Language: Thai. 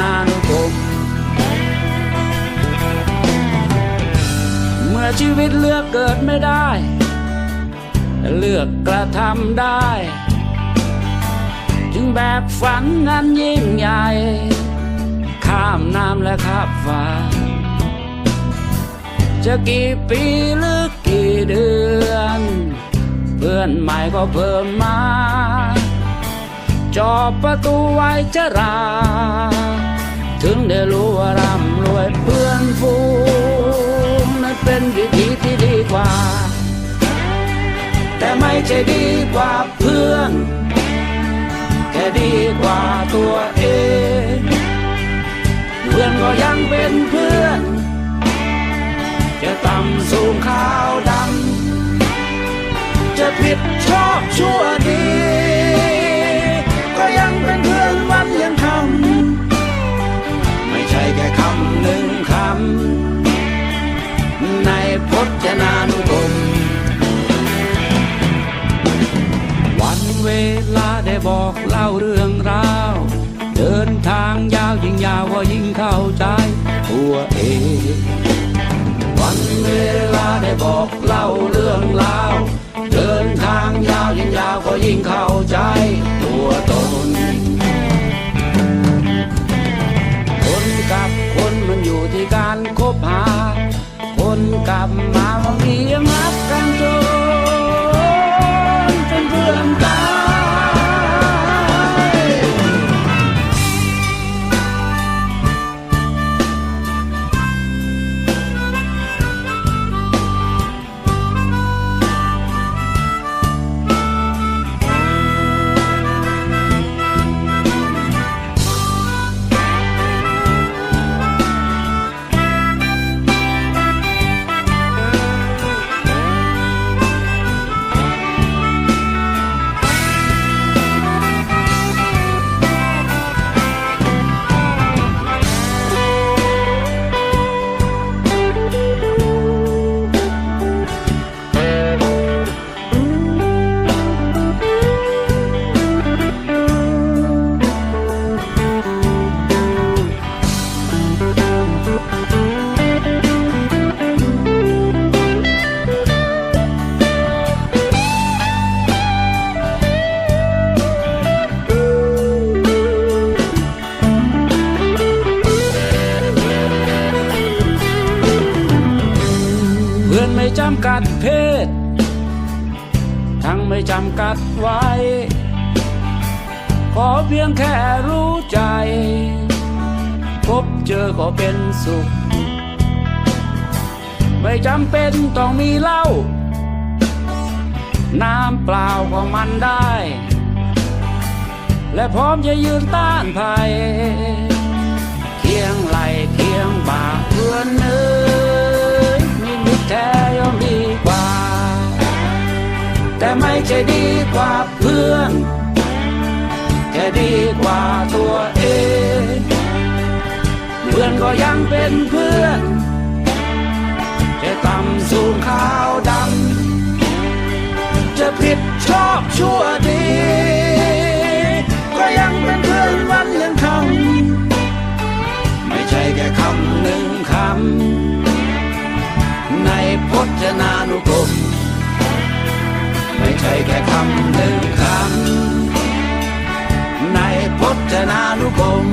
นานุกรมเมื่อชีวิตเลือกเกิดไม่ได้ เลือกกระทำได้ จึงแบกฝันนั้นยิ่งใหญ่ ข้ามน้ำและข้ามฟ้า จะกี่ปีหรือกี่เดือน เพื่อนใหม่ก็เพิ่มมา จอบประตูไว้จะรา ถึงได้รู้ว่าร่ำรวยเพื่อนฟูงนั้นเป็นวิธีที่ดีกว่า แต่ไม่ใช่ดีกว่าเพื่อน แค่ดีกว่าตัวเอง เพื่อนก็ยังเป็นเพื่อน จะต่ำสูงขาวดำจะผิดชอบชั่วดีำหนึ่งคำ ในพจนานุกรม วันเวลาได้บอกเล่าเรื่องราว เดินทางยาวยิ่งยาวก็ยิ่งเข้าใจตัวเอง วันเวลาได้บอกเล่าเรื่องราว เดินทางยาวยิ่งยาวก็ยิ่งเข้าใจ คบหา คนกับ นไม่จำกัดเพศ ทั้งไม่จำกัดไว้ ขอเพียงแค่รู้ใจ พบเจอก็เป็นสุข ไม่จำเป็นต้องมีเหล้า น้ำเปล่าก็มันได้ และพร้อมจะยืนต้านภัยเคียงไหลเคียง ดีกว่าเพื่อน แค่ดีกว่าตัวเอง เพื่อนก็ยังเป็นเพื่อนจะต่ำสูงขาวดำจะผิดชอบชั่วดีำหนึ่งคำในพจจนานุกรม